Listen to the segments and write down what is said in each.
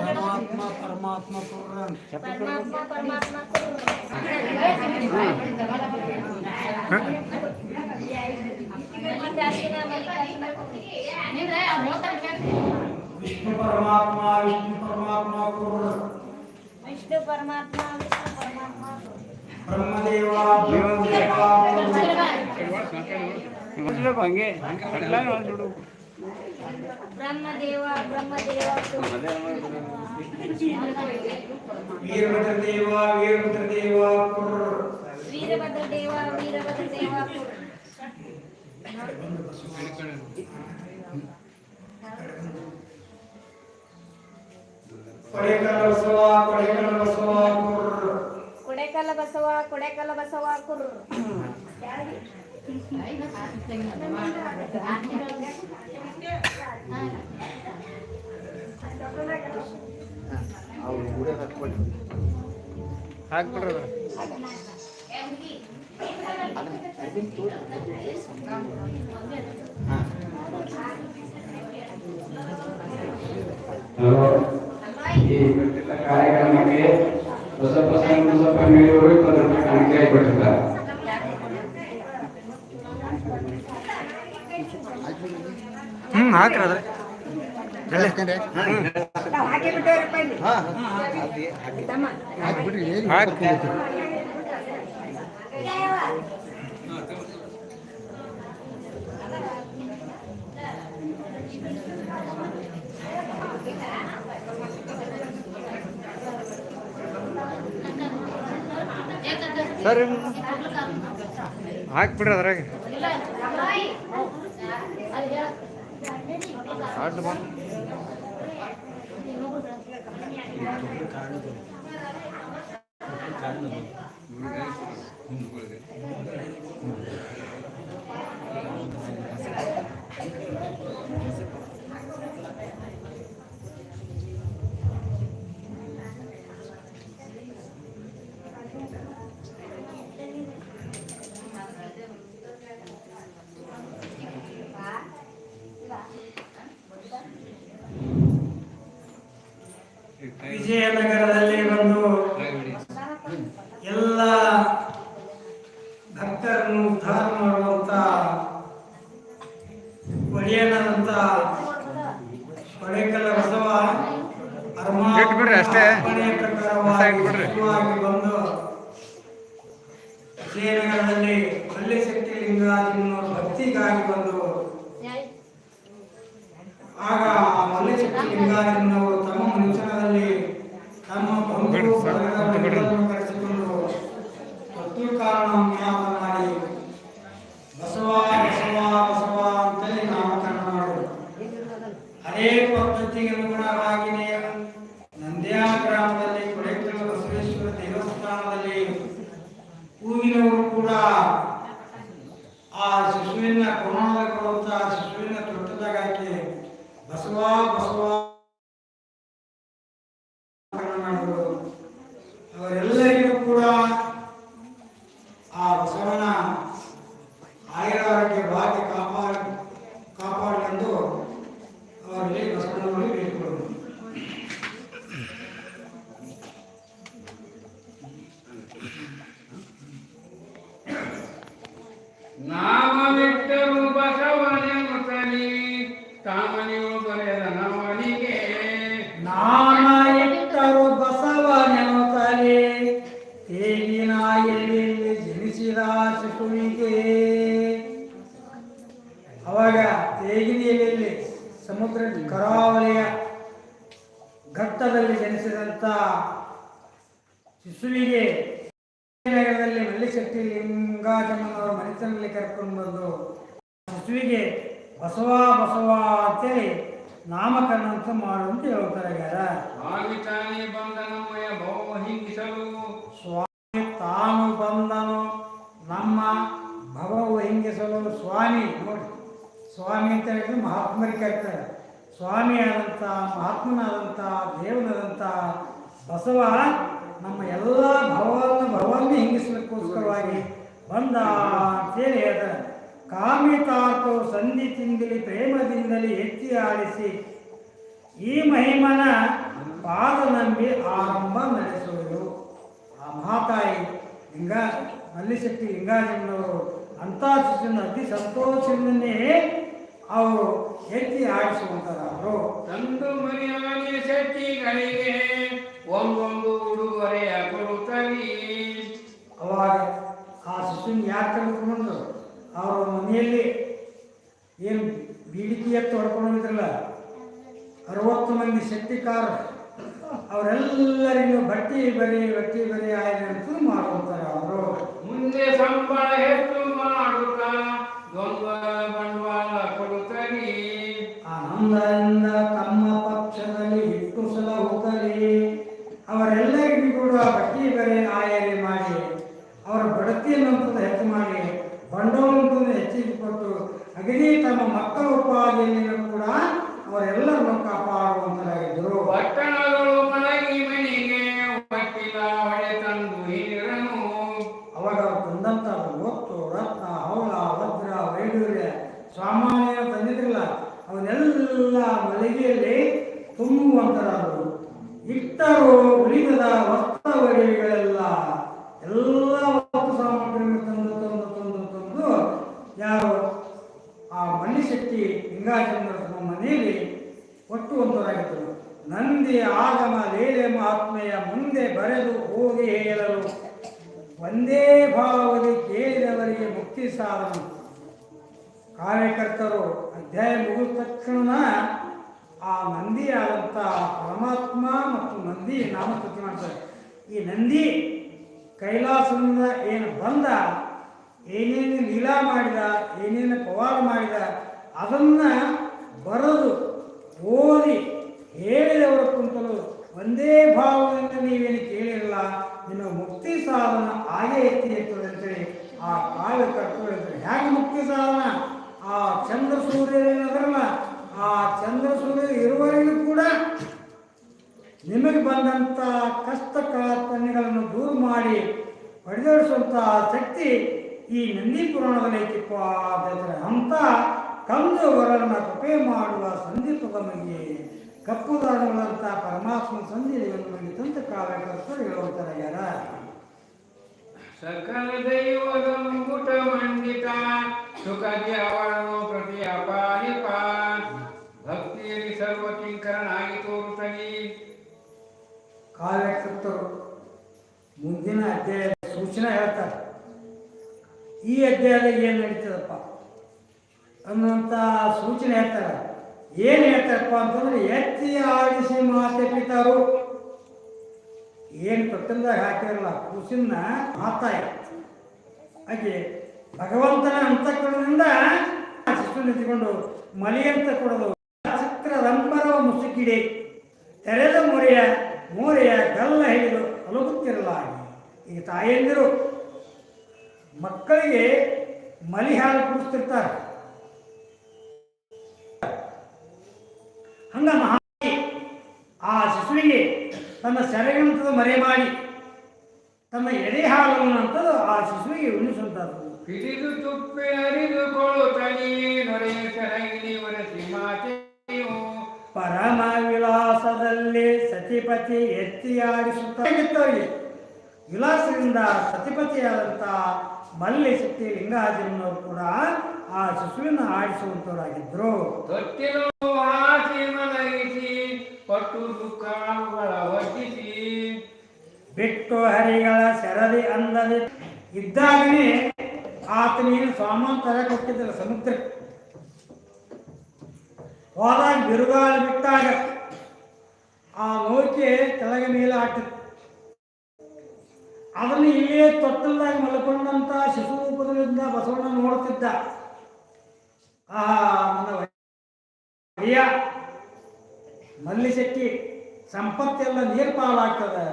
ಪರಮಾತ್ಮ ಪರಮಾತ್ಮ ಪುರ್ರನ್ ಪರಮಾತ್ಮ ಪರಮಾತ್ಮ ಮಲ್ಲಿಕಾರ್ಜುನ ಮಲ್ಲಿಕಾರ್ಜುನ ವಿಷ್ಣು ಪರಮಾತ್ಮ ವಿಷ್ಣು ಪರಮಾತ್ಮ ಪುರ್ರನ್ ವಿಷ್ಣು ಪರಮಾತ್ಮ ವಿಷ್ಣು ಪರಮಾತ್ಮ ಬ್ರಹ್ಮದೇವ ಬ್ರಹ್ಮದೇವ ಹಂಗೆ ಅಟ್ಲಾನೆ ಮಾಡ್ಬಿಡು ಬ್ರಹ್ಮದೇವ ಬ್ರಹ್ಮದೇವ ವೀರಭದ್ರ ದೇವ ವೀರಭದ್ರ ದೇವ ಪುರ್ರ ವೀರಭದ್ರ ದೇವ ವೀರಭದ್ರ ದೇವ ಕೊಡೆಕಲ ಬಸವ ಕೊಡೆಕಲ ಬಸವ ಪುರ್ರ ಕೊಡೆಕಲ ಬಸವ ಕೊಡೆಕಲ್ಲ ಬಸವ ಕಾರ್ಯಕ್ರಮಕ್ಕೆ ಬಸಪ್ಪ ಸಂಘ ಬಸಪ್ಪ ಮೇಲೂರು ಇಪ್ಪತ್ತು ರೂಪಾಯಿ ಕಾಣಿಕೆ ಆಗಿಬಿಟ್ಟಿದ್ದಾರೆ ಹ್ಮ್ ಹಾಕ್ರಿ. ಅದ್ರ ಹಾಕಿ ಸರಿ ಹಾಕ್ಬಿಡ್ರಿ ಅದ್ರಾಗ ಅಡ್ಡ ಶಿಶುವಿನ ತೊಟ್ಟದಾಗ ಹಾಕಿ ಬಸವ ಬಸವ ನಗರದಲ್ಲಿ ಮಲ್ಲಿಶೆಟ್ಟಿ ಲಿಂಗಾಜಮ್ಮನವರ ಮನಸ್ಸಿನಲ್ಲಿ ಕರ್ಕೊಂಡು ಬಂದು ಶಿಶುವಿಗೆ ಬಸವ ಬಸವ ಅಂತೇಳಿ ನಾಮಕರಣ ಅಂತ ಮಾಡುವಂತ ಹೇಳ್ತಾರೆ ಸ್ವಾಮಿ ತಾನೇ ಹಿಂಗಿಸಲು ಸ್ವಾಮಿ ತಾನು ಬಂದನು ನಮ್ಮ ಭವವು ಹಿಂಗಿಸಲು ಸ್ವಾಮಿ ನೋಡಿ ಸ್ವಾಮಿ ಅಂತ ಹೇಳಿದ್ರೆ ಮಹಾತ್ಮರಿಗೆ ಕರ್ತಾರೆ. ಸ್ವಾಮಿ ಆದಂಥ ಮಹಾತ್ಮನಾದಂಥ ದೇವನಾದಂಥ ಬಸವ ನಮ್ಮ ಎಲ್ಲ ಭವವನ್ನು ಭವವನ್ನು ಹಿಂಗಿಸ್ಲಿಕ್ಕೋಸ್ಕರವಾಗಿ ಬಂದ ಅಂತೇಳಿ ಹೇಳ್ತಾರೆ. ಕಾಮಿತಾರ್ಥವು ಸಂಧಿ ತಿಂದಿಲಿ ಪ್ರೇಮದಿಂದಲೇ ಎತ್ತಿ ಆಡಿಸಿ ಈ ಮಹಿಮನ ಪಾದ ನಂಬಿ ಆರಂಭ ನಡೆಸುವುದು. ಆ ಮಹಾತಾಯಿ ಲಿಂಗ ಮಲ್ಲಿಶಕ್ತಿ ಲಿಂಗಾಜನವರು ಅಂತ ಶಿಷ್ಯನ ಅತಿ ಸಂತೋಷದಿಂದನೇ ಅವರು ಎತ್ತಿ ಆಡಿಸುವಂಥದ್ದು ತಂದು ಮರಿಯಾಗಿ ಓಂ ಒಂದೊಂದು ಶಿಶುನ ಯಾರು ಕಲ್ತ್ಕೊಂಡು ಅವರ ಮನೆಯಲ್ಲಿ ಏನು ಬೀಡಿಕೆ ಎತ್ತು ಹೊಡ್ಕೊಂಡಿದ್ರಲ್ಲ ಅರವತ್ತು ಮಂದಿ ಶಕ್ತಿಕಾರ ಅವರೆಲ್ಲರಿಗೂ ಬಟ್ಟಿ ಬರಿ ಬಟ್ಟಿ ಬರಿ ಆಯ್ತು ಅಂತ ಮಾಡುವಂತಾರೆ ಅವರು. ಮುಂದೆ ಸಂಬಳ ಹೆಚ್ಚು ಮಾಡುತ್ತಾ ದ್ವಂದ್ವ ಬಂಡವಾಳ ಕೊಡುತ್ತಲಿ ಆನಂದದಿಂದ ತಮ್ಮ ಪಕ್ಷದಲ್ಲಿ ಇಟ್ಟು ಸಲ ಹೋಗಲಿ ಅವರೆಲ್ಲರಿಗೂ ಕೂಡ ಬಟ್ಟಿ ಬರೆ ಆಯರಿ ಮಾಡಿ ಅವರ ಬಡತಿಯನ್ನಂತದ ಹೆಚ್ಚು ಮಾಡಿ ಬಂಡವಾಳಂತದ ಹೆಚ್ಚಿಗೆ ಅಗದಿ ತಮ್ಮ ಮಕ್ಕಳ ಉಪಾಧಿಯನ್ನು ಕೂಡ ಅವರೆಲ್ಲರನ್ನು ಕಾಪಾಡುವಂತರಾಗಿದ್ದರು. ಪಟ್ಟಣಗಳು ಮಲಗಿ ಮನೆಗೆ ಹೊಡೆ ತಂದು ಹಿರಿಯರನು ಅವಾಗ ಬಂದಂತ ಒತ್ತು ರತ್ನ ಹೌಲ ವಜ್ರ ವೈಡೂರ್ಯ ಸಾಮಾನ್ಯ ತಂದಿದ್ರಲ್ಲ ಅವನ್ನೆಲ್ಲ ಮಳಿಗೆಯಲ್ಲಿ ತುಂಬುವಂತರಾದರು ಇಟ್ಟರು ಉಳಿದದ ವಸ್ತ್ರ ಒಡವೆಗಳೆಲ್ಲ ಎಲ್ಲ ವಸ್ತು ಸಾಮಗ್ರಿಗಳನ್ನು ತಂದು ತಂದು ತಂದು ತಂದು ಯಾರು ಆ ಮಣಿಶಕ್ತಿ ಲಿಂಗಾಚಂದ್ರ ತಮ್ಮ ಮನೆಯಲ್ಲಿ ಒಟ್ಟುವಂತರಾಗಿದ್ದರು ನಂದಿ ಆಗಮ ಲೀಲೆ ಮಹಾತ್ಮೆಯ ಮುಂದೆ ಬರೆದು ಹೋಗಿ ಹೇಳಲು ಒಂದೇ ಭಾವದಲ್ಲಿ ಕೇಳಿದವರಿಗೆ ಮುಕ್ತಿ ಸಾಧನ ಕಾರ್ಯಕರ್ತರು ಅಧ್ಯಾಯ ಮುಗಿದ ತಕ್ಷಣ ಆ ನಂದಿ ಆದಂಥ ಪರಮಾತ್ಮ ಮತ್ತು ನಂದಿ ನಾಮಸ್ತುತಿ ಮಾಡ್ತಾರೆ. ಈ ನಂದಿ ಕೈಲಾಸದಿಂದ ಏನು ಬಂದ, ಏನೇನು ಲೀಲಾ ಮಾಡಿದ, ಏನೇನು ಪವಾಡ ಮಾಡಿದ, ಅದನ್ನು ಬರೆದು ಓದಿ ಹೇಳಿದವರ ಕುಂತಲು ಒಂದೇ ಭಾವದಿಂದ ನೀವೇನು ಕೇಳಿರಲ್ಲ ನಿಮಗೆ ಮುಕ್ತಿ ಸಾಧನ ಹಾಗೆ ಎತ್ತಿ ಇರ್ತದೆ ಅಂತೇಳಿ ಆ ಕಾವ್ಯಕರ್ತರು ಹೇಳ್ತಾರೆ ಹೇಗೆ ಮುಕ್ತಿ ಸಾಧನ ಆ ಚಂದ್ರ ಸೂರ್ಯರಲ್ಲ ಆ ಚಂದ್ರ ಸೂರ್ಯ ಇರುವವರೆಗೂ ಕೂಡ ನಿಮಗೆ ಬಂದಂಥ ಕಷ್ಟ ಕಳತನೆಗಳನ್ನು ದೂರ ಮಾಡಿ ಪಡೆದೋಡಿಸುವಂಥ ಶಕ್ತಿ ಈ ನಂದಿ ಪುರಾಣದಲ್ಲಿ ಐತಿಪ್ಪ ಅಂತ ಹೇಳ್ತಾರೆ ಅಂಥ ಕಂದು ವರನ್ನ ಕೃಪೆ ಮಾಡುವ ಸಂದೀಪದ ಕಪ್ಪು ದಾನಗಳಂತ ಪರಮಾತ್ಮ ಸಂಧಿಯನ್ನು ನಮಗೆ ತಂತ ಹೇಳುವಂತಾರೆ ಯಾರ? ಸಕಲ ದೈವದ ಮುಕುಟ ಮಂಡಿತ ಸುಖಕ್ಕೆ ಅವಳನ್ನು ಪ್ರತಿ ಅಪಾಯ ಭಕ್ತಿಯಲ್ಲಿ ಸರ್ವ ಕಿಂಕರನಾಗಿ ತೋರುತ್ತಲಿ. ಕಾರ್ಯಕರ್ತರು ಮುಂದಿನ ಅಧ್ಯಾಯ ಸೂಚನೆ ಹೇಳ್ತಾರೆ. ಈ ಅಧ್ಯಾಯದಾಗ ಏನು ನಡೀತದಪ್ಪ? ಅನ್ನುವಂಥ ಸೂಚನೆ ಹೇಳ್ತಾರೆ. ಏನು ಹೇಳ್ತಾರಪ್ಪ ಅಂತಂದ್ರೆ, ಎತ್ತಿ ಆಡಿಸಿ ಮಾತೆ ಪಿತಾರು. ಏನು ತೊಟ್ಟಲ್ದಾಗ ಹಾಕಿರಲ್ಲ ಕೂಸಿನ ಮಾತಾಯ. ಹಾಗೆ ಭಗವಂತನ ಅಂತಃಕರಣದಿಂದ ಶಿಶು ನಿಂತುಕೊಂಡು ಮಲಿ ಅಂತ ಕೊಡೋದು. ಚಕ್ರದಂಬರವ ಮುಸುಕಿಡೆ. ತೆರೆದ ಮೊರೆಯ, ಮೋರೆಯ ಗಲ್ಲ ಹಿಡಿದು ಅಲುಗುತ್ತಿರಲ್ಲ ಈಗ ತಾಯಂದಿರು ಮಕ್ಕಳಿಗೆ ಮಲಿ ಹಾಲು ಕುಡಿಸ್ತಿರ್ತಾರೆ. ಹಂಗ ಮಹಾ ಆ ಶಿಶುವಿಗೆ ತನ್ನ ಸೆರೆಗಂತದ ಮರೆ ಮಾಡಿ ತನ್ನ ಎದೆ ಹಾಲನ್ನು ಆ ಶಿಶುವಿಗೆ ಉಣಿಸುವಂಥದ್ದು. ಹಿಡಿದು ತುಪ್ಪೆ ನೊರೆಯ ಸೆರಗಿಲಿ ಒರೆಸಿ ಮಾತೆಯು ಪರಮ ವಿಲಾಸದಲ್ಲಿ ಸತಿಪತಿ ಎತ್ತಿ ಆಡಿಸುತ್ತಿದ್ದವರಿಗೆ ವಿಲಾಸದಿಂದ ಸತಿಪತಿಯಾದಂಥ ಮಲ್ಲಿ ಶಕ್ತಿ ಕೂಡ ಆ ಶಿಶುವಿನ ಆಡಿಸುವಂಥವರಾಗಿದ್ದರು. ತೊಟ್ಟಿಲು ಪಟ್ಟು ದುಃಖಗಳ ವರ್ಜಿಸಿ ಬಿಟ್ಟು ಹರಿಗಳ ಸೆರದಿ ಅಂದದಿ ಇದ್ದಾಗನೇ ಆತನಿಗೆ ಸಾಮಾನು ತರ ಕೊಟ್ಟಿದ್ದರು ಸಮುದ್ರ. ಹೋದಾಗ ಬಿರುಗಾಳ ಬಿಟ್ಟಾಗ ಆ ನೌಕೆ ಕೆಳಗೆ ಮೇಲೆ ಹಾಕಿತ್ತು ಅದನ್ನು ಇಲ್ಲೇ ತೊಟ್ಟಲ್ದಾಗ ಮಲ್ಕೊಂಡಂತ ಶಿಶು ರೂಪದಿಂದ ಬಸವಣ್ಣ ನೋಡುತ್ತಿದ್ದ ಆ ನನ್ನ ಮಲ್ಲಿಶೆಟ್ಟಿ ಸಂಪತ್ತೆಲ್ಲ ನೀರು ಪಾಲಾಗ್ತದೆ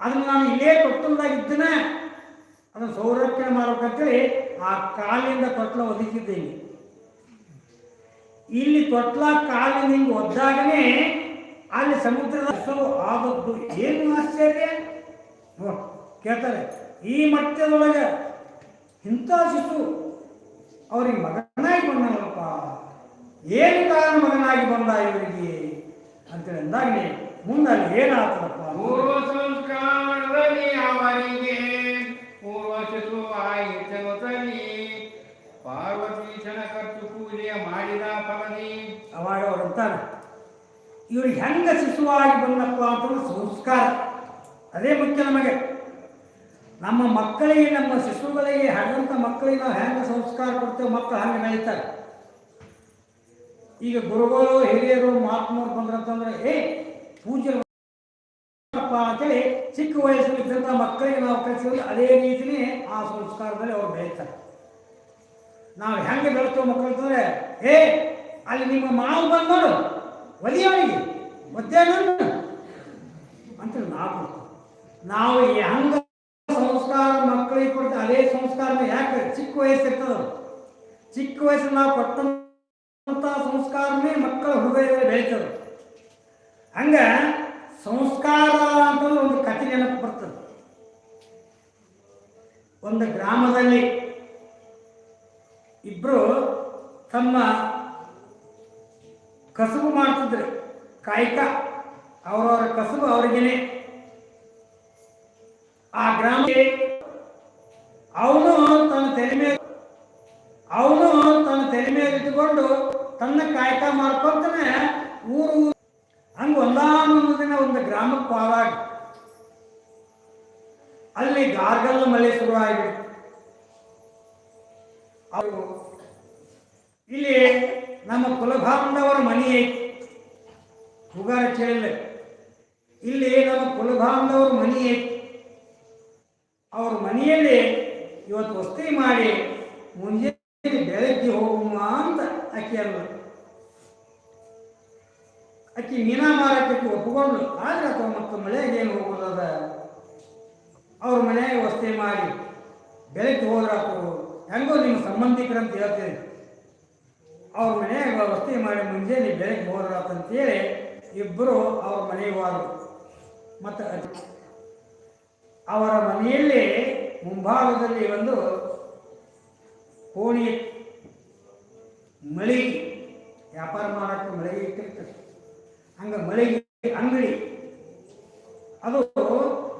ಅದನ್ನು ನಾನು ಇಲ್ಲೇ ತೊಟ್ಟಲ್ದಾಗ ಇದ್ದೇನೆ ಅದನ್ನು ಸಂರಕ್ಷಣೆ ಮಾಡ್ಬೇಕಂತೇಳಿ ಆ ಕಾಲಿಂದ ತೊಟ್ಲ ಒದಗಿಸಿದ್ದೇನೆ ಇಲ್ಲಿ ತೊಟ್ಲ ಕಾಲಿಂದ ಹಿಂಗೆ ಒದ್ದಾಗನೇ ಅಲ್ಲಿ ಸಮುದ್ರದ ಹೆಸರು ಆದದ್ದು ಏನು ಆಶ್ಚರ್ಯ? ಕೇಳ್ತಾರೆ. ಈ ಮಟ್ಟದೊಳಗೆ ಇಂಥ ಶಿಶು ಅವ್ರಿಗೆ ಮಗನಾಗಿ ಬಂದನಲ್ಲಪ್ಪ. ಏನು ಕಾರಣ ಮಗನಾಗಿ ಬಂದ ಇವರಿಗೆ ಅಂತೇಳಿ ಅಂದಾಗ ಮುಂದೆ ಅಲ್ಲಿ ಏನಾಗ್ತದಪ್ಪ? ಪೂರ್ವ ಸಂಸ್ಕಾರದಲ್ಲಿ ಅವರಿಗೆ ಪೂರ್ವ ಪಾರ್ವತಿ ಪಾರ್ವತೀಶನ ಖರ್ಚು ಪೂಜೆ ಮಾಡಿದ ಫಲನಿ ಅವಾಗ ಅವ್ರು ಅಂತಾರೆ ಇವರು ಹೆಂಗ ಶಿಶುವಾಗಿ ಬಂದಪ್ಪ ಅಂತಂದ್ರೆ ಸಂಸ್ಕಾರ. ಅದೇ ಮುಖ್ಯ ನಮಗೆ. ನಮ್ಮ ಮಕ್ಕಳಿಗೆ ನಮ್ಮ ಶಿಶುಗಳಿಗೆ ಹಾಗಂತ ಮಕ್ಕಳಿಗೆ ನಾವು ಹೆಂಗೆ ಸಂಸ್ಕಾರ ಕೊಡ್ತೇವೆ ಮಕ್ಕಳು ಹಂಗೆ ಬೆಳೀತಾರೆ. ಈಗ ಗುರುಗಳು, ಹಿರಿಯರು ಮಹಾತ್ಮರು ಬಂದ್ರಂತಂದ್ರೆ ಏ ಪೂಜೆ ಅಂತೇಳಿ ಚಿಕ್ಕ ವಯಸ್ಸಲ್ಲಿದ್ದಂಥ ಮಕ್ಕಳಿಗೆ ನಾವು ಕಲಿಸಿದ್ರೆ ಅದೇ ರೀತಿನೇ ಆ ಸಂಸ್ಕಾರದಲ್ಲಿ ಅವ್ರು ಬೆಳೀತಾರೆ ನಾವು ಹೆಂಗೆ ಬೆಳೆಸ್ತೇವೆ ಮಕ್ಕಳು ಅಂತಂದ್ರೆ, ಏ, ಅಲ್ಲಿ ನಿಮ್ಮ ಮಾವು ಬಂದು ನೋಡು ಒಲಿಯವನಿಗೆ ಮತ್ತೇನು ಅಂತೇಳಿ ನಾವು ನಾವು ಹೆಂಗ ಸಂಸ್ಕಾರ ಮಕ್ಕಳಿಗೆ ಕೊಡ್ತೇವೆ ಅದೇ ಸಂಸ್ಕಾರನ ಯಾಕೆ ಚಿಕ್ಕ ವಯಸ್ಸಿರ್ತದ ಚಿಕ್ಕ ವಯಸ್ಸಲ್ಲಿ ನಾವು ಕೊಟ್ಟಂತ ಸಂಸ್ಕಾರನೇ ಮಕ್ಕಳ ಹೃದಯದಲ್ಲಿ ಬೆಳೀತದೆ. ಹಂಗ ಸಂಸ್ಕಾರ ಅಂತಂದ್ರೆ ಒಂದು ಕಥೆ ನೆನಪು ಬರ್ತದೆ. ಒಂದು ಗ್ರಾಮದಲ್ಲಿ ಇಬ್ಬರು ತಮ್ಮ ಕಸುಬು ಮಾಡ್ತಿದ್ರು. ಕಾಯಕ, ಅವರವರ ಕಸುಬು ಅವರಿಗೇನೆ. ಆ ಗ್ರಾಮ ಅವನು ತನ್ನ ತೆರೆ ಅವನು ತನ್ನ ತೆರೆ ಮೇಲೆ ಇಟ್ಟುಕೊಂಡು ತನ್ನ ಕಾಯಕ ಮಾಡ್ಕೊಂತಾನೆ, ಊರು ಹಂಗ ಒಂದಾನೊಂದು ದಿನ ಒಂದು ಗ್ರಾಮಕ್ಕೆ ಹೋದಾಗ ಅಲ್ಲಿ ಗಾರ್ಗಲ್ಲ ಮಳೆ ಶುರುವಾಗ್ಬಿಡ್ತು. ಅವರು, ಇಲ್ಲಿ ನಮ್ಮ ಕುಲಭಾಂಡವರ ಮನೆ ಐತಿ. ಹುಗಾರ ಇಲ್ಲಿ ನಮ್ಮ ಕುಲಭಾಂಡವರ ಮನೆ ಐತಿ. ಅವ್ರ ಮನೆಯಲ್ಲಿ ಇವತ್ತು ವಸ್ತಿ ಮಾಡಿ ಮುಂಜಾನೆ ಆಕೆ ಅಲ್ಲ ಅಕ್ಕಿ ಮೀನಾ ಮಾರಾಟಕ್ಕೆ ಒಪ್ಪಿಕೊಂಡು ಆದ್ರೆ ಅಥವಾ ಮತ್ತು ಮಳೆಗೆ ಏನು ಹೋಗೋದದ? ಅವ್ರ ಮನೆಯ ವಸ್ತಿ ಮಾಡಿ ಬೆಳಗ್ಗೆ ಹೋದ್ರಾತು ಹೆಂಗೋ ನಿಮ್ಮ ಸಂಬಂಧಿಕರು ಅಂತ ಹೇಳ್ತೇನೆ ಅವ್ರ ಮನೆಯಾಗ ವಸ್ತಿ ಮಾಡಿ ಮುಂಜಾನೆ ಬೆಳಗ್ಗೆ ಹೋದ್ರಾತು ಅಂತೇಳಿ ಇಬ್ಬರು ಅವ್ರ ಮನೆಗೆ ಹೋದ್ರು ಮತ್ತು ಅವರ ಮನೆಯಲ್ಲಿ ಮುಂಭಾಗದಲ್ಲಿ ಒಂದು ಕೋಣಿ ಮಳಿಗೆ ವ್ಯಾಪಾರ ಮಾಡಕ್ಕೆ ಮಳಿಗೆ ಇಟ್ಟಿರ್ತಾರೆ ಹಂಗೆ ಮಳಿಗೆ ಅಂಗಡಿ, ಅದು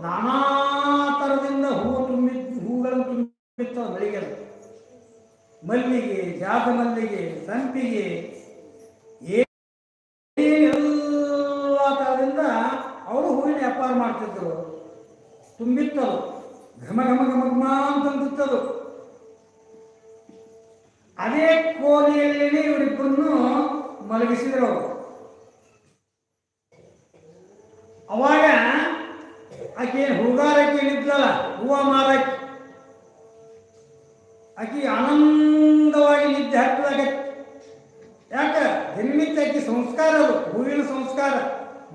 ನಾನಾ ಥರದಿಂದ ಹೂವು ತುಂಬಿ, ಹೂಗಳನ್ನು ತುಂಬಿತ್ತು ಮಳಿಗೆ. ಮಲ್ಲಿಗೆ ಜಾತ ಮಲ್ಲಿಗೆ, ಸಂಪಿಗೆ ಎಲ್ಲ ಥರದಿಂದ ಅವರು ಹೂವಿನ ವ್ಯಾಪಾರ ಮಾಡ್ತಿದ್ರು. ತುಂಬಿತ್ತದು. ಘಮ ಘಮ ಘಮ ಘಮ ಅಂತಂದಿತ್ತದು. ಅದೇ ಕೋಲಿಯಲ್ಲೇನೆ ಇವರಿಬ್ಬರನ್ನು ಮಲಗಿಸಿದರು. ಅವಾಗ ಆಕೆ ಹುಡುಗಾರಕ್ಕೆ ಇಳಿದ್ಲಲ್ಲ ಹೂವ ಮಾರಕ್ಕೆ. ಆಕೆ ಆನಂದವಾಗಿ ನಿದ್ದೆ ಹತ್ತದಾಗ ಯಾಕ? ದಿನನಿತ್ಯ ಆಕೆ ಸಂಸ್ಕಾರ ಅದು, ಹೂವಿನ ಸಂಸ್ಕಾರ,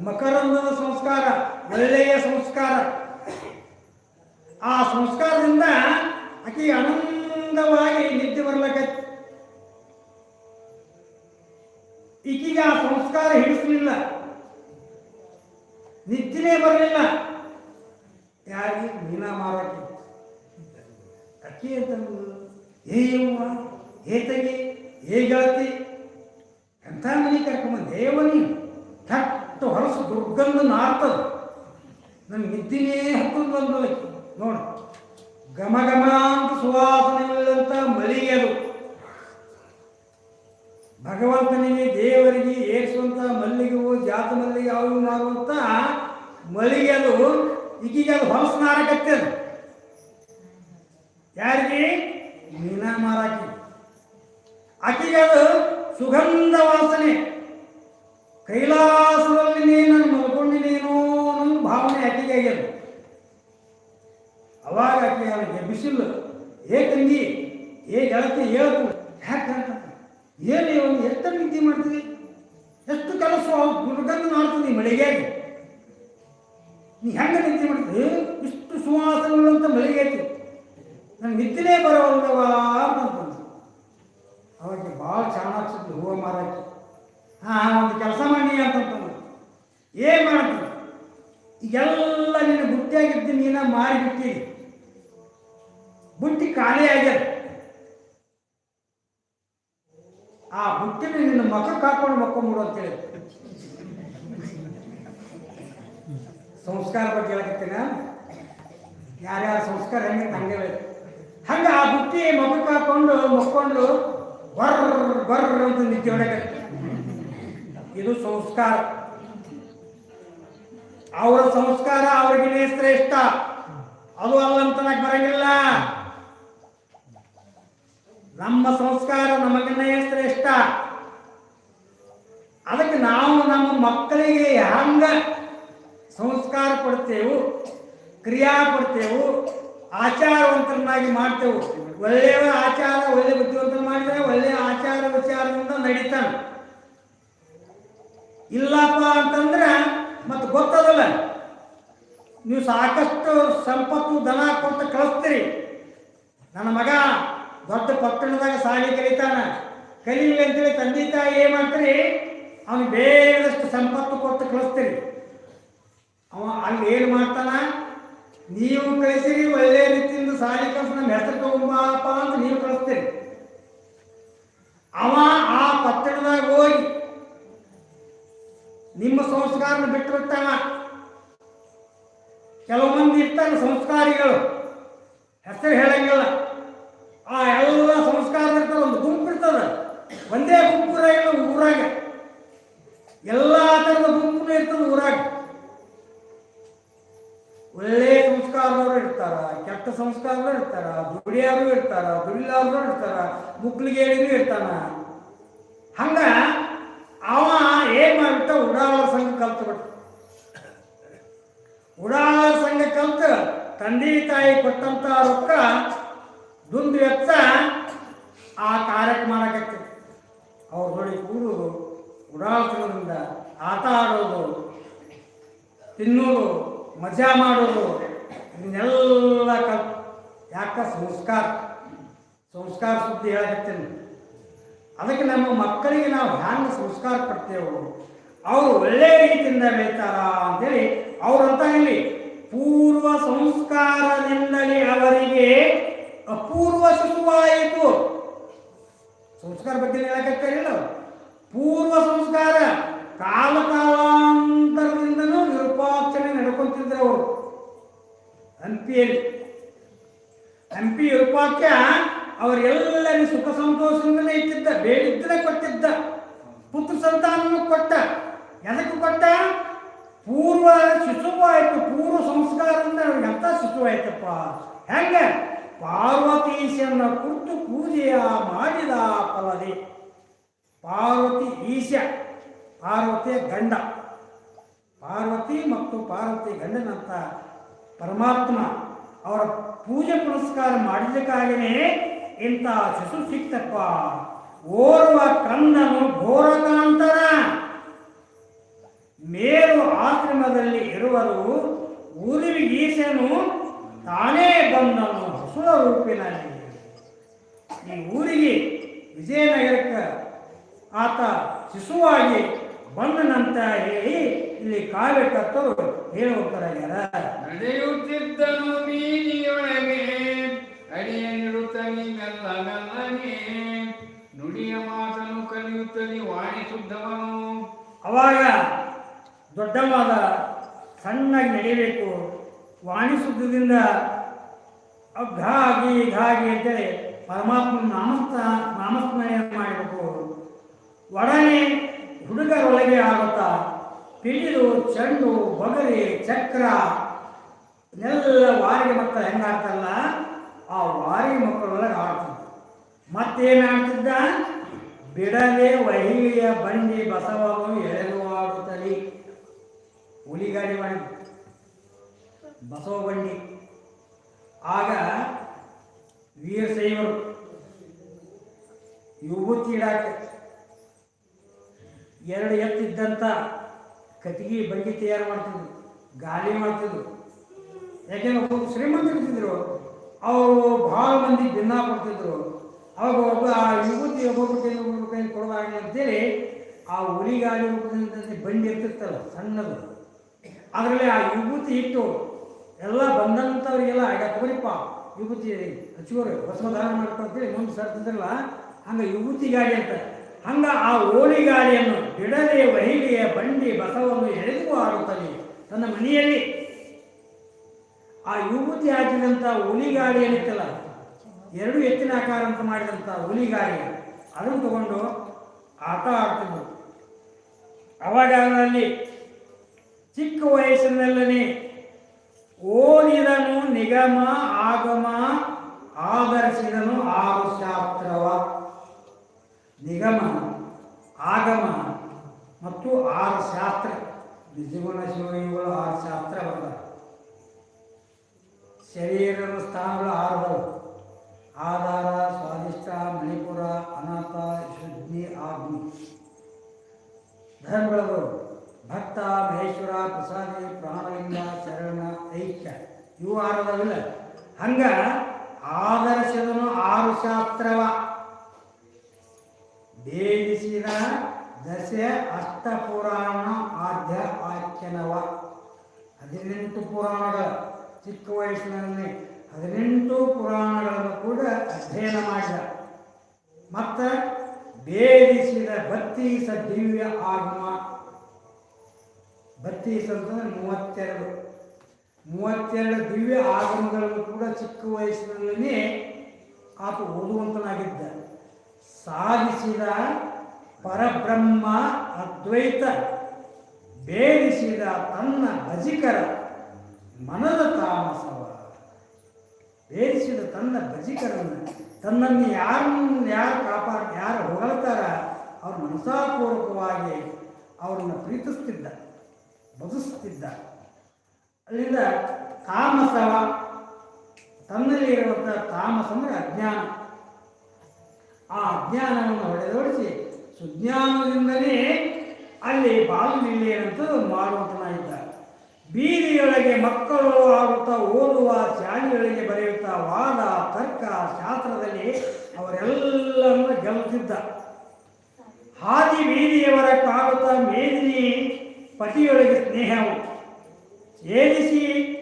ಮಕರಂದದ ಸಂಸ್ಕಾರ, ಒಳ್ಳೆಯ ಸಂಸ್ಕಾರ. ಆ ಸಂಸ್ಕಾರದಿಂದ ಆಕೆ ಆನಂದವಾಗಿ ನಿದ್ದೆ ಬರ್ಲಕತ್ ಈಕಿಗೆ ಆ ಸಂಸ್ಕಾರ ಹಿಡಿಸಲಿಲ್ಲ. ನಿದ್ದಿನೇ ಬರಲಿಲ್ಲ. ಯಾರಿಗೆ ಮೀನಾ ಮಾರಕ್ಕೆ ಅಕ್ಕಿ ಅಂತಂದು ಯವ್ವ, ಏ ತಗಿ, ಏ ಗೆಳತಿ, ಎಂಥ ಮನೆ ಕರ್ಕೊಂಬಂದು? ದೇವನಿ ಮನಿ ಹೊರಸು ದುರ್ಗಂಧ ನಾರ್ತದ. ನನ್ನ ನಿದ್ದಿನೇ ಹತ್ತೊಂದು ಬಂದಲ್ಲ ನೋಡು, ಘಮ ಘಮ ಅಂತ ಸುವಾಸನೆ ಮಳಿಗೆ ಅದು ಭಗವಂತನಿಗೆ ದೇವರಿಗೆ ಏರಿಸುವಂಥ ಮಲ್ಲಿಗೆ ಹೂವು, ಜಾತ ಮಲ್ಲಿಗೆ ಅವು ಇವು ಮಲ್ಲಿಗೆ ಅದು, ಈಗೀಗ ಅದು ಹೊಲಸು ಮಾರಕತ್ತೆ ಯಾರಿಗೆ? ಮೀನಾ ಮಾರಾಕಿ ಆಕೆಗೆ ಅದು ಸುಗಂಧ ವಾಸನೆ. ಕೈಲಾಸದಲ್ಲಿ ನೀನು ಮಲ್ಕೊಂಡಿನೇನೋ ಅನ್ನೋ ಭಾವನೆ ಆಕೆಗೆ ಆಗ್ಯದ ಅವಾಗ ಆಕೆ ಅವನಿಗೆ ಬಿಸಿಲು. ಏ ತಂಗಿ, ಏ ಗೆಳತಿ ಹೇಳ್ತು ಯಾಕೆ ಏನು ಇವನು ಎಷ್ಟು ನಿದ್ದೆ ಮಾಡ್ತೀವಿ ಎಷ್ಟು ಕೆಲಸ ದುರ್ಗಂಧ ಮಾಡ್ತೀನಿ ಮಳಿಗೆ. ನೀ ಹೆಂಗೆ ನಿದ್ದೆ ಮಾಡ್ತೀವಿ ಇಷ್ಟು ಸುವಾಸನೆಗಳಂತ ಮಳಿಗೆ ಐತಿ. ನಂಗೆ ನಿದ್ದೆನೇ ಬರೋಲ್ದವ ಅಂತಂದು. ಅವಾಗ ಭಾಳ ಚೆನ್ನಾಗ್ಸಿದ್ದು ಹೂವು ಮಾರಾಯ್ತು ಹಾಂ ಒಂದು ಕೆಲಸ ಮಾಡಿ ಅಂತಂತಂದು. ಏನು ಮಾಡ್ತೀನಿ ಈಗೆಲ್ಲ ನಿನ್ನ ಬುಟ್ಟಿಯಾಗಿದ್ದು ನೀನ ಮಾರಿಬಿಟ್ಟಿ ಬುಟ್ಟಿ ಖಾಲಿ ಆಗ್ಯದ. ಆ ಬುಟ್ಟಿನ ನಿನ್ನ ಮಖಕ್ಕೆ ಹಾಕೊಂಡು ಮಕ್ಕೊಂಬಿಡು ಅಂತೇಳಿ ಸಂಸ್ಕಾರ ಬಗ್ಗೆ ಹೇಳಕತ್ತೀನ? ಯಾರ್ಯಾರ ಸಂಸ್ಕಾರ ಹೆಂಗೆ ಹಂಗೆ ಹೇಳಿ. ಹಂಗ ಆ ಬುಟ್ಟಿ ಮಗ ಕಾಕೊಂಡು ಮಕ್ಕೊಂಡು ಬರ್ರ ಬರ್ರ ಅಂತ ನಿದ್ದೆ ಹೊಡಕತ್ತೆ ಇದು ಸಂಸ್ಕಾರ. ಅವರ ಸಂಸ್ಕಾರ ಅವ್ರಿಗಿನೇ ಶ್ರೇಷ್ಠ. ಅದು ಅಲ್ಲ ಅಂತನೇ ಬರಂಗಿಲ್ಲ. ನಮ್ಮ ಸಂಸ್ಕಾರ ನಮಗನ್ನೇ ಶ್ರೇಷ್ಠ? ಅದಕ್ಕೆ ನಾವು ನಮ್ಮ ಮಕ್ಕಳಿಗೆ ಹಂಗ ಸಂಸ್ಕಾರ ಕೊಡ್ತೇವು, ಕ್ರಿಯಾ ಕೊಡ್ತೇವು, ಆಚಾರವಂತರನ್ನಾಗಿ ಮಾಡ್ತೇವೆ. ಒಳ್ಳೆಯ ಆಚಾರ, ಒಳ್ಳೆ ಬುದ್ಧಿವಂತರು ಮಾಡಿದರೆ ಒಳ್ಳೆಯ ಆಚಾರ ವಿಚಾರದಿಂದ ನಡೀತಾನೆ. ಇಲ್ಲಪ್ಪ ಅಂತಂದ್ರೆ ಮತ್ತೆ ಗೊತ್ತದಲ್ಲ? ನೀವು ಸಾಕಷ್ಟು ಸಂಪತ್ತು ದನ ಕೊಟ್ಟು ಕಳಿಸ್ತೀರಿ. ಪಟ್ಟಣದಾಗ ಸಾಲಿ ಕಲಿತಾನ. ಕಲೀಲಿ ಅಂತೇಳಿ ತಂದೆ ತಾಯಿ ಏನು ಮಾಡ್ತೀರಿ? ಬೇರೆದಷ್ಟು ಸಂಪತ್ತು ಕೊಟ್ಟು ಕಳಿಸ್ತೀರಿ. ಅವ ಅಲ್ಲಿ ಏನು ಮಾಡ್ತಾನ? ನೀವು ಕಳಿಸಿರಿ, ಒಳ್ಳೆ ರೀತಿಯಿಂದ ಸಾಲಿ ಕಳಿಸಿ ನಮ್ಮ ಹೆಸರು ತಗೊಂಬಪ್ಪ ಅಂತ ನೀವು ಕಳಿಸ್ತೀರಿ. ಅವ ಆ ಪಟ್ಟಣದಾಗ ಹೋಗಿ ನಿಮ್ಮ ಸಂಸ್ಕಾರನ ಬಿಟ್ಟಿರ್ತಾನ ಬಿಡ್ತಾನ ಕೆಲವು ಮಂದಿ ಸಂಸ್ಕಾರಿಗಳು. ಹೆಸರು ಹೇಳಂಗಿಲ್ಲ. ಆ ಎಲ್ಲ ಸಂಸ್ಕಾರ ಇರ್ತಾರೆ ಒಂದು ಗುಂಪು ಇರ್ತದೆ. ಒಂದೇ ಗುಂಪು ಇರೋ ಊರಾಗ. ಎಲ್ಲ ಥರದ ಗುಂಪು ಇರ್ತದೆ ಊರಾಗ. ಒಳ್ಳೆ ಸಂಸ್ಕಾರದವರು ಇರ್ತಾರ, ಕೆಟ್ಟ ಸಂಸ್ಕಾರದವರು ಇರ್ತಾರ ದುಡಿಯಾರು ಇರ್ತಾರ, ದುಡಿಲಾರ್ದವ್ರು ಇರ್ತಾರ ಮುಕ್ಲಿಗೇಡಿನೂ ಇರ್ತಾನ. ಹಂಗ ಅವ ಏನ್ ಮಾಡ್ಬಿಟ್ಟ ಉಡಾವಳ ಸಂಘ ಕಲ್ತು ಬಿಟ್ಟ. ಉಡಾವಳ ಸಂಘ ಕಲ್ತು ತಂದೆ ತಾಯಿ ಕೊಟ್ಟಂತ ರೊಕ್ಕ ದುಂದು ವೆಚ್ಚ ಆ ಕಾರ್ಯಕ್ಕೆ ಮಾಡಕತ್ತೆ ಅವ್ರ ನೋಡಿ ಕೂರು ಉಡಾವಳ ಆಟ ಆಡೋದು ತಿನ್ನೋದು, ಮಜಾ ಮಾಡೋದು, ಇದನ್ನೆಲ್ಲ ಕಲ್, ಯಾಕ ಸಂಸ್ಕಾರ? ಸಂಸ್ಕಾರ ಸುದ್ದಿ ಹೇಳಕತ್ತೇನೆ. ಅದಕ್ಕೆ ನಮ್ಮ ಮಕ್ಕಳಿಗೆ ನಾವು ಹ್ಯಾಂಗ ಸಂಸ್ಕಾರ ಕೊಡ್ತೇವೆ? ಅವರು ಒಳ್ಳೆ ರೀತಿಯಿಂದ ಬೆಳಿತಾರ ಅಂತೇಳಿ ಅವ್ರಂತ ಇಲ್ಲಿ ಪೂರ್ವ ಸಂಸ್ಕಾರದಿಂದಲೇ ಅವರಿಗೆ ಅಪೂರ್ವ ಶಿಶುವಾಯಿತು ಸಂಸ್ಕಾರ ಬಗ್ಗೆ ಹೇಳಕತ್ತಾರಿಲ್ಲ ಪೂರ್ವ ಸಂಸ್ಕಾರ ಕಾಲ ಕಾಲಾಂತರದಿಂದನೂ ವಿರೂಪಾಕ್ಷಣೆ ನಡ್ಕೊಂತಿದ್ರು ಅವರು. ಹಂಪಿಯಲ್ಲಿ. ಹಂಪಿ ವಿರೂಪಾಕ್ಯ ಅವರೆಲ್ಲರಿಗೂ ಸುಖ ಸಂತೋಷದಿಂದಲೇ ಇಟ್ಟಿದ್ದ ಬೇಡಿದ್ರೆ ಕೊಟ್ಟಿದ್ದ, ಪುತ್ರ ಸಂತಾನವನ್ನು ಕೊಟ್ಟ. ಎದಕ್ಕೆ ಕೊಟ್ಟ? ಪೂರ್ವ ಶಿಶುವಾಯಿತು, ಪೂರ್ವ ಸಂಸ್ಕಾರದಿಂದ ಅವ್ರಿಗೆ ಎಂಥ ಶಿಶುವಾಯ್ತಪ್ಪ. ಹೆಂಗ? ಪಾರ್ವತೀಶನ ಕುರಿತು ಪೂಜೆಯ ಮಾಡಿದ ಫಲದೆ ಪಾರ್ವತಿ ಈಶ ಪಾರ್ವತಿ ಗಂಡ. ಪಾರ್ವತಿ ಮತ್ತು ಪಾರ್ವತಿ ಗಂಡನಂತ ಪರಮಾತ್ಮ ಅವರ ಪೂಜೆ ಪುರಸ್ಕಾರ ಮಾಡಿದ್ದಕ್ಕಾಗಿಯೇ ಇಂಥ ಶಿಶು ಸಿಕ್ತಪ್ಪ. ಓರ್ವ ಕಂದನು ಘೋರಕಾಂತರ. ಮೇರು ಆಶ್ರಮದಲ್ಲಿ ಇರುವರು ಊರಿಗೆ ಈಶನು ತಾನೇ ಬಂದನು. ರೂಪಿನಲ್ಲಿ ಈ ಊರಿಗೆ ವಿಜಯನಗರಕ್ಕೆ ಆತ ಶಿಶುವಾಗಿ ಬಂದನಂತ ಹೇಳಿ ಇಲ್ಲಿ ಕಾವ್ಯ ಕರ್ತರು ಹೇಳಿ ಹೋಗ್ತಾರೆ ಯಾರ? ನಡೆಯುತ್ತಿದ್ದನು ಬೀದಿಯೊಳಗೆ ಅಡಿಯ ನಿಡುತ್ತಲಿ ಮೆಲ್ಲ ಮೆಲ್ಲನೆ ನುಡಿಯ ಮಾತನು ನೀ ವಾಣಿ ಶುದ್ಧವನು. ಅವಾಗ ದೊಡ್ಡವಾದ ಸಣ್ಣಗೆ ನಡೆಯಬೇಕು. ವಾಣಿ ಶುದ್ಧದಿಂದ ಘಾಗಿ ಘಾಗಿ ಅಂತೇಳಿ ಪರಮಾತ್ಮನ ನಾಮಸ್ತ, ನಾಮಸ್ಮರಣೆ ಮಾಡಬೇಕು. ಒಡನೆ ಹುಡುಗರೊಳಗೆ ಆಗುತ್ತಾ? ಪಿಡಿದು ಚೆಂಡು, ಬಗರಿ, ಚಕ್ರ, ನೆಲ್ಲ ವಾರಿಗೆ ಮಕ್ಕಳು ಹೆಂಗಾಗ್ತಲ್ಲ? ಆ ವಾರಿಗೆ ಮಕ್ಕಳೊಳಗೆ ಆಡ್ತದೆ. ಮತ್ತೇನು ಆಡ್ತಿದ್ದ? ಬಿಡದೆ ವಹಿಲಿಯ ಬಂಡಿ ಬಸವನು ಎಳೆದು ಆಡುತ್ತಲಿ. ಹುಲಿಗಾಡಿ ಮಾಡಿ ಬಸವ ಬಂಡಿ. ಆಗ ವೀರಶೈವರು ವಿಭೂತಿ ಇಡಾಕೆ ಎರಡು ಎತ್ತಿದ್ದಂಥ ಕಟ್ಟಿಗೆ ಬಂಡಿ ತಯಾರು ಮಾಡ್ತಿದ್ರು ಗಾಲಿ ಮಾಡ್ತಿದ್ರು. ಯಾಕೆಂದ್ರೆ ಒಬ್ಬ ಶ್ರೀಮಂತರಿದ್ರು ಅವರು ಭಾಳ ಮಂದಿ ಭಿನ್ನ ಕೊಡ್ತಿದ್ರು. ಅವಾಗ ಒಬ್ಬ ಆ ವಿಭೂತಿ ಒಬ್ಬೊಬ್ಬರ ಕೈ ಒಬ್ಬೊಬ್ಬರ ಕೈ ಕೊಡುವಾಗ ಅಂತೇಳಿ ಆ ರೂಪದಂತೆ ಬಂಡಿ ಇರ್ತಿರ್ತಲ್ಲ ಸಣ್ಣದು. ಅದರಲ್ಲಿ ಆ ವಿಭೂತಿ ಇಟ್ಟು ಎಲ್ಲ ಬಂದಂಥವ್ರಿಗೆಲ್ಲ ಆಗ ತಗೋರಿಪ್ಪ ವಿಭೂತಿ ಹಚ್ಚುವರು ಹೊಸ ಧಾರಣ ಮಾಡ್ಕೊಳ್ತೀವಿ ಮುಂದೆ ಸರ್ತಿದ್ರಲ್ಲ ಹಂಗೆ ವಿಭೂತಿ ಗಾಡಿ ಅಂತ. ಹಂಗ ಆ ಓಲಿಗಾಡಿಯನ್ನು ಬಿಡದೆ ವಹಿಲಿಯ ಬಂಡಿ ಬಸವನ್ನು ಎಳೆದು ಆಡುತ್ತಾನೆ ತನ್ನ ಮನೆಯಲ್ಲಿ. ಆ ಯುವತಿ ಹಾಕಿದಂಥ ಹುಲಿಗಾಡಿ ಏನಿತ್ತಲ್ಲ, ಎರಡು ಎತ್ತಿನ ಆಕಾರ ಅಂತ ಮಾಡಿದಂಥ ಹುಲಿಗಾಡಿ ಅದನ್ನು ತಗೊಂಡು ಆಟ ಆಡ್ತಿದ್ದರು ಅವಾಗ ಅದರಲ್ಲಿ ಚಿಕ್ಕ ವಯಸ್ಸಿನಲ್ಲೇ ನಿಗಮ ಆಗಮ ಆಧರಿಸಿದನು ಆರು ಶಾಸ್ತ್ರವ ನಿಗಮ, ಆಗಮ ಮತ್ತು ಆರು ಶಾಸ್ತ್ರ ನಿಜಗುಣ ಶಿವಯೋಗಿಗಳು ಆರು ಶಾಸ್ತ್ರ ಬರ್ತಾರೆ ಶರೀರದ ಸ್ಥಾನಗಳು ಆರುಗಳು ಆಧಾರ, ಸ್ವಾದಿಷ್ಟ, ಮಣಿಪುರ, ಅನಾಥ, ಶುದ್ಧಿ ಆಗ್ನಿ ಧರ್ಮಗಳು ಭಕ್ತ, ಮಹೇಶ್ವರ, ಪ್ರಸಾದಿ, ಪ್ರಾಣಲಿಂಗ, ಶರಣ, ಐಕ್ಯ. ಇವು ಆರದವಿಲ್ಲ ಹಂಗ ಆದರ್ಶದನು ಆರು ಶಾಸ್ತ್ರವ. ಭೇದಿಸಿದ ದಶೆ ಅಷ್ಟಪುರಾಣ ಆದ್ಯ ಆಖ್ಯನವ ಹದಿನೆಂಟು ಪುರಾಣಗಳ. ಚಿಕ್ಕ ವಯಸ್ಸಿನಲ್ಲಿ ಹದಿನೆಂಟು ಪುರಾಣಗಳನ್ನು ಕೂಡ ಅಧ್ಯಯನ ಮಾಡಿದ. ಮತ್ತು ಭೇದಿಸಿದ ಬತ್ತೀಸ ದಿವ್ಯ ಆಗಮ ಬತ್ತೀಸ ಅಂತಂದ್ರೆ ಮೂವತ್ತೆರಡು. ಮೂವತ್ತೆರಡು ದಿವ್ಯ ಆಗಮಗಳನ್ನು ಕೂಡ ಚಿಕ್ಕ ವಯಸ್ಸಿನಲ್ಲಿ ಆತ ಓದುವಂತನಾಗಿದ್ದ. ಸಾಧಿಸಿದ ಪರಬ್ರಹ್ಮ ಅದ್ವೈತ, ಭೇದಿಸಿದ ತನ್ನ ಭಜಿಕರ ಮನದ ತಾಮಸವ. ಭೇದಿಸಿದ ತನ್ನ ಭಜಿಕರನ್ನು, ತನ್ನನ್ನು ಯಾರನ್ನು ಯಾರು ಕಾಪಾಡ ಯಾರು ಹೊಗಳ್ತಾರ ಅವ್ರು ಮನಸಾಪೂರ್ವಕವಾಗಿ ಅವರನ್ನು ಪ್ರೀತಿಸ್ತಿದ್ದ, ಬದುಸ್ತಿದ್ದ. ಅಲ್ಲಿಂದ ತಾಮಸ ತನ್ನಲ್ಲಿ ಇರುವಂಥ ತಾಮಸ ಅಂದರೆ ಅಜ್ಞಾನ. ಆ ಅಜ್ಞಾನವನ್ನು ಹೊಡೆದೋಡಿಸಿ ಸುಜ್ಞಾನದಿಂದಲೇ ಅಲ್ಲಿ ಬಾಲಲೀಲೆಯಂತೂ ಮಾಡುವಂತನಾಗಿದ್ದ ಬೀದಿಯೊಳಗೆ ಮಕ್ಕಳು ಆಗುತ್ತಾ ಓದುವ ಶಾಲೆಗಳಿಗೆ ಬರೆಯುತ್ತಾ ವಾದ, ತರ್ಕ, ಶಾಸ್ತ್ರದಲ್ಲಿ ಅವರೆಲ್ಲರನ್ನು ಗೆಲ್ಲುತ್ತಿದ್ದ ಹಾದಿ ಬೀದಿಯವರ ಕಾಗುತ್ತಾ ಮೇದಿನಿ ಪತಿಯೊಳಗೆ ಸ್ನೇಹವು. ಏರಿಸಿ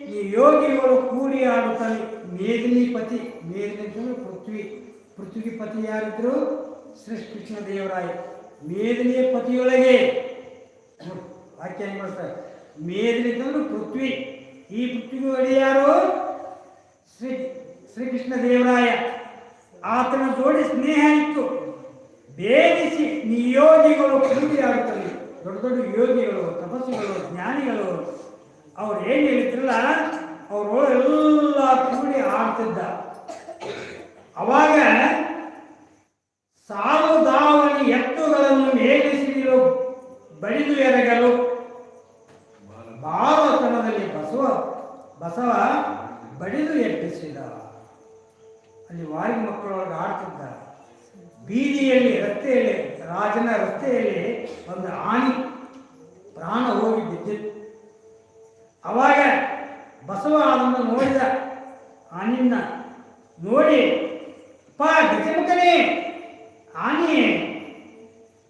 ಈ ಯೋಗಿಗಳು ಕೂಡಿ ಆಡುತ್ತಾರೆ ಮೇದಿನಿ ಪತಿ ಮೇದಿನಿ ಅಂತಂದ್ರೆ ಪೃಥ್ವಿ ಪೃಥ್ವಿ ಪತಿ ಯಾರಿದ್ರು ಶ್ರೀ ಕೃಷ್ಣ ದೇವರಾಯ ಮೇದಿನಿಯ ಪತಿಯೊಳಗೆ ನೋಡಿ, ವಾಕ್ಯ ಹೆಂಗ್ ಮಾಡ್ತಾರೆ ಮೇದಿನಿ ಅಂತಂದ್ರೆ ಪೃಥ್ವಿ ಈ ಪೃಥ್ವಿ ಒಡೆಯಾರು ಶ್ರೀ ಶ್ರೀಕೃಷ್ಣ ದೇವರಾಯ ಆತನ ಜೋಡಿ ಸ್ನೇಹ ಇತ್ತು ಭೇದಿಸಿ ನಿಯೋಗಿಗಳು ಕೂಡಿ ಆಡುತ್ತವೆ ದೊಡ್ಡ ದೊಡ್ಡ ಯೋಗಿಗಳು ತಪಸ್ಸುಗಳು ಜ್ಞಾನಿಗಳು ಅವ್ರು ಏನು ಹೇಳಿದ್ರಲ್ಲ, ಅವರು ಎಲ್ಲ ಕೂಡಿ ಆಡ್ತಿದ್ದ. ಅವಾಗ ಸಾಲು ದಾವಣಿ ಎತ್ತುಗಳನ್ನು ಸಿಡಿಲು ಬಡಿದು ಎರಗಲು? ಬಾಲತನದಲ್ಲಿ ಬಸವ ಬಸವ ಬಡಿದು ಎಬ್ಬಿಸಿದ. ಅಲ್ಲಿ ವಾರಿ ಮಕ್ಕಳೊಳಗೆ ಆಡ್ತಿದ್ದ. ಬೀದಿಯಲ್ಲಿ ರಸ್ತೆಯಲ್ಲಿ, ರಾಜನ ರಸ್ತೆಯಲ್ಲಿ ಒಂದು ಆನಿ, ಪ್ರಾಣ ಹೋಗಿ ಅವಾಗ ಬಸವ ಅದನ್ನು ನೋಡಿದ ಆನಿನ್ನ ನೋಡಿ ಪಾ ಗಜಮುಖನೇ ಆನೆ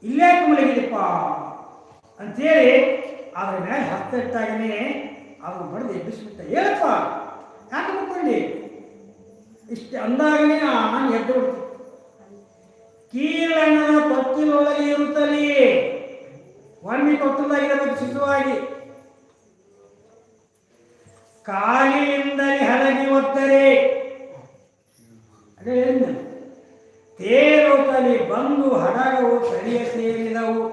ಇಲ್ಲೇ ಮಲಗಿದೆಪ್ಪ ಅಂತೇಳಿ ಅದ್ರ ಮೇಲೆ ಹತ್ತಿಟ್ಟಾಗನೇ ಅವನು ಬಡ್ದು ಎಬ್ಬಿಸ್ಬಿಟ್ಟ ಹೇಳಪ್ಪ ಯಾಕೆ ಮುಕ್ಕೊಂಡಿ ಇಷ್ಟು ಅಂದಾಗನೇ ಆ ಆನೆ ಎದ್ದು ಬಿಡ್ತು. ಕೀಲಣ್ಣನ ತೊಟ್ಟಿಲೊಳಗೆ ಇರುತ್ತಲೇ, ಒಮ್ಮೆ ತೊಟ್ಟಿಲಾಗಿರಬೇಕು ಶಿಶುವಾಗಿ ಕಾಲಿನಿಂದಲೇ ಹಲಗಿ ಒತ್ತರೆ ಅದೇ ತೇರು ತೇಲೋತಲಿ ಬಂದು ಹಡಗವು ಸರಿಯ ಸೇರಿದವು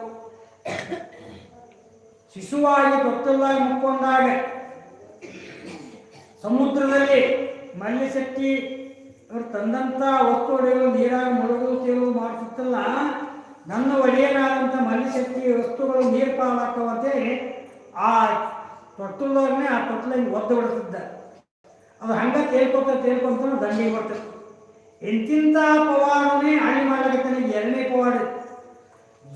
ಶಿಶುವಾಗಿ ತೊತ್ತಲಾಗಿ ಮುಕ್ಕೊಂಡಾಗ ಸಮುದ್ರದಲ್ಲಿ ಮಲ್ಲಿಶಕ್ತಿ ಅವರು ತಂದಂಥ ವಸ್ತುಗಳು ನೀರಾಗಿ ಮುಳುಗುದು ತೇರು ಮಾಡ್ತಿತ್ತಲ್ಲ ನನ್ನ ಒಡೆಯನಾದಂಥ ಮಲ್ಲಿಶಕ್ತಿ ವಸ್ತುಗಳು ನೀರು ಪಾಲಾಕವಂತೇಳಿ ಆ ತೊಟ್ಟಲವ್ರನ್ನೇ ಆ ತೊಟ್ಟಲಾಗಿ ಒದ್ದು ಬಿಡ್ತಿದ್ದ ಅದು ಹಂಗ ತೇಲ್ಕೊತ ತೇಲ್ಕೊಂತ ದಂಡಿಗೆ ಬರ್ತದೆ ಎಂತಿಂತ ಪವಾಡನೇ ಹಳ್ಳಿ ಮಾಡಲಿಕ್ಕೆ ಎರಡನೇ ಪವಾಡ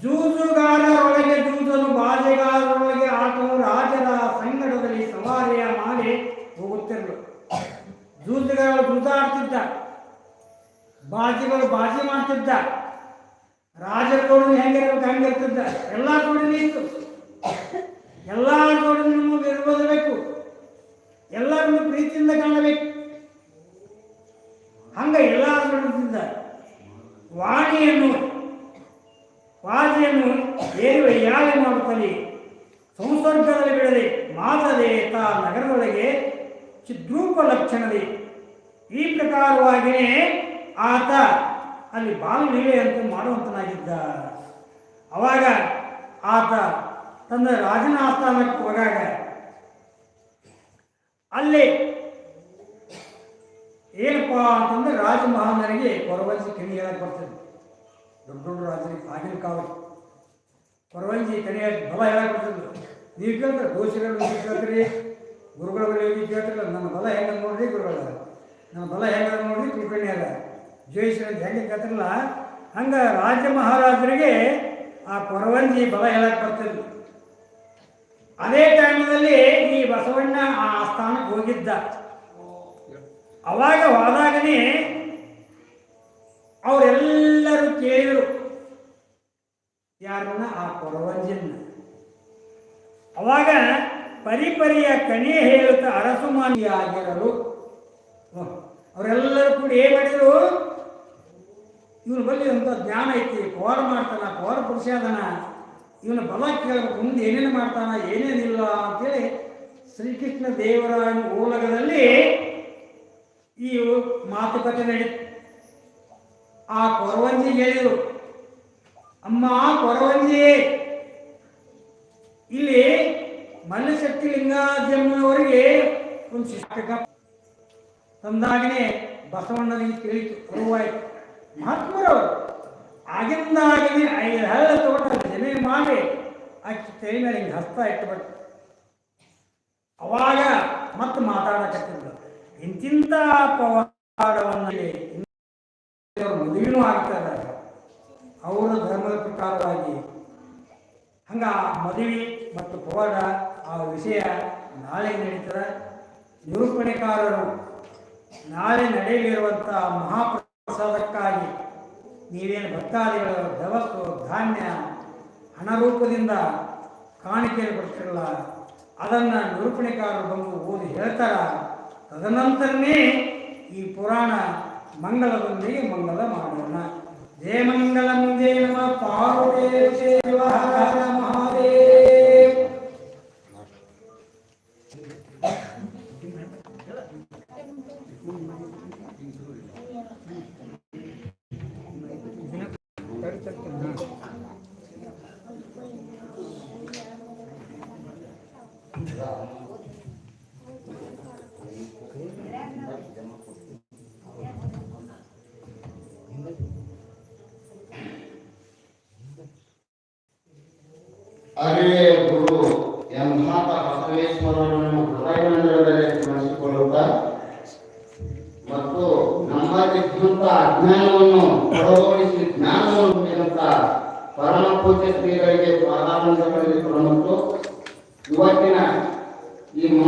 ಜೂಜುಗಾರರೊಳಗೆ ಜೂಜನು, ಬಾಜೆಗಾರರೊಳಗೆ ಆಟೋ ರಾಜರ ಸಂಗಡದಲ್ಲಿ ಸವಾರಿಯ ಮಾಡಿ ಹೋಗುತ್ತಿರಲು. ಜೂಜುಗಾರರು ಜೂಜಾಡ್ತಿದ್ದ. ಬಾಜಿಗಳು ಬಾಜಿ ಮಾಡ್ತಿದ್ದ. ರಾಜರ ಜೋಡಣೆ ಹೆಂಗಿರ್ಬೇಕು ಹಂಗಿರ್ತಿದ್ದ. ಎಲ್ಲ ಜೋಡಣೆ ಇತ್ತು. ಎಲ್ಲ ಚಿದ್ರೂಪ ಲಕ್ಷಣದೇ ಈ ಪ್ರಕಾರವಾಗಿಯೇ ಆತ ಅಲ್ಲಿ ಬಾಲಲೀಲೆಯಂತೆ ಮಾಡುವಂತನಾಗಿದ್ದ. ಅವಾಗ ಆತ ತನ್ನ ರಾಜನ ಆಸ್ಥಾನಕ್ಕೆ ಹೋಗಾಗ ಅಲ್ಲಿ ಏನಪ್ಪ ಅಂತಂದ್ರೆ ರಾಜಮಹಾನರಿಗೆ ಕೊರವಂಜಿ ಕಣಿ ಹೇಳಕ್ಕೆ ಬರ್ತದೆ. ದೊಡ್ಡ ದೊಡ್ಡ ರಾಜರಿಗೆ ಆಗಿನ ಕಾಲ ಕೊರವಂಜಿ ಕಣಿ ಬಲ ಹೇಳಕ್ಕೆ ಬರ್ತದೆ ನೀವು ಕೇಳ್ತಾರೆ ದೋಷಿಗಳು ಕೇಳ್ತೀರಿ? ಗುರುಗಳ ಹೋಗಿ ನನ್ನ ಬಲ ಹೆಂಗ ನೋಡ್ರಿ ಗುರುಗಳ? ನನ್ನ ಬಲ ಹೆಂಗ ನೋಡ್ರಿ ತಿಳ್ಕೊಂಡಿ ಅಲ್ಲ ಜೋಯಿಸ್ರಿ ಅಂತ ಹೆಂಗೆ ಕೇಳ್ತಿರಲ್ಲ, ಹಂಗ ರಾಜ ಮಹಾರಾಜರಿಗೆ ಆ ಕೊರವಂಜಿ ಬಲ ಹೇಳಕ್ಕೆ ಬರ್ತಿದ್ರು ಅದೇ ಟೈಮಲ್ಲಿ ಈ ಬಸವಣ್ಣ ಆ ಸ್ಥಾನಕ್ಕೆ ಹೋಗಿದ್ದ. ಅವಾಗ ಹೋದಾಗನೇ ಅವರೆಲ್ಲರೂ ಕೇಳಿದರು, ಯಾರನ್ನ ಆ ಕೊರವಂಜನ್ನ ಅವಾಗ ಪರಿಪರಿಯ ಕಣಿ ಹೇಳುತ್ತಾ ಅರಸುಮಾನಿಯಾಗಿರಲು. ಅವರೆಲ್ಲರೂ ಕೂಡ ಏನ್ ಮಾಡಿದ್ರು? ಇವನು ಬಲ್ಲಿ ಅಂತ ಜ್ಞಾನ ಐತಿ ಪೋರ್ ಮಾಡ್ತಾನ ಪೋರ್ ಪುರುಷ ಇವನು ಇವನ ಬಲ ಕೇಳಬೇಕು, ಮುಂದೆ ಏನೇನು ಮಾಡ್ತಾನ, ಏನೇನಿಲ್ಲ ಅಂತೇಳಿ ಶ್ರೀಕೃಷ್ಣ ದೇವರಾಯನ ಓಲಗದಲ್ಲಿ ಈ ಮಾತುಕತೆ ನಡೀತು ಆ ಕೊರವಂಜಿ ಹೇಳಿದರು. ಅಮ್ಮ ಕೊರವಂಜಿ, ಇಲ್ಲಿ ಮಲ್ಲಶಕ್ತಿ ಲಿಂಗಾದ್ಯಮ್ಮನವರಿಗೆ ಒಂದು ಶಿಕ್ಷಕ ತಂದಾಗನೇ ಬಸವಣ್ಣನಿಗೆ ತಿಳಿತು ಅರಿವಾಯ್ತು ಮಹಾತ್ಮರವರು ಆಗಿಂದಾಗನೇ ಐದು ಹಳ್ಳ ತೋಟ ಜಮೆ ಮಾಡಿ ಅಕ್ಕಿ ತಲೆ ಮೇಲೆ ಹಿಂಗೆ ಹಸ್ತ ಇಟ್ಟುಬಿಟ್ಟು ಅವಾಗ ಮತ್ತೆ ಮಾತಾಡಕತ್ತಿದ್ದ ಇಂತಿಂತ ಪವಾಡವನ್ನು ಮದುವೆನೂ ಆಗ್ತಾರೆ ಅವರ ಧರ್ಮದ ಪ್ರಕಾರವಾಗಿ ಹಂಗ ಮದುವೆ ಮತ್ತು ಪವಾಡ ಆ ವಿಷಯ ನಾಳೆ ನಡೀತದೆ. ನಿರೂಪಣೆಕಾರರು ನಾಳೆ ನಡೆಯಲಿರುವಂಥ ಮಹಾಪ್ರಸಾದಕ್ಕಾಗಿ ನೀವೇನು ಭಕ್ತಾದಿಗಳು ದವಸ್ಸು ಧಾನ್ಯ ಹಣ ರೂಪದಿಂದ ಕಾಣಿಕೆಯನ್ನು ಕೊಡ್ತಿರಲ್ಲ ಅದನ್ನು ನಿರೂಪಣೆಕಾರರು ಬಂದು ಓದಿ ಹೇಳ್ತಾರ. ತದನಂತರನೇ ಈ ಪುರಾಣ ಮಂಗಲದೊಂದಿಗೆ ಮಂಗಲ ಮಾಡೋಣ.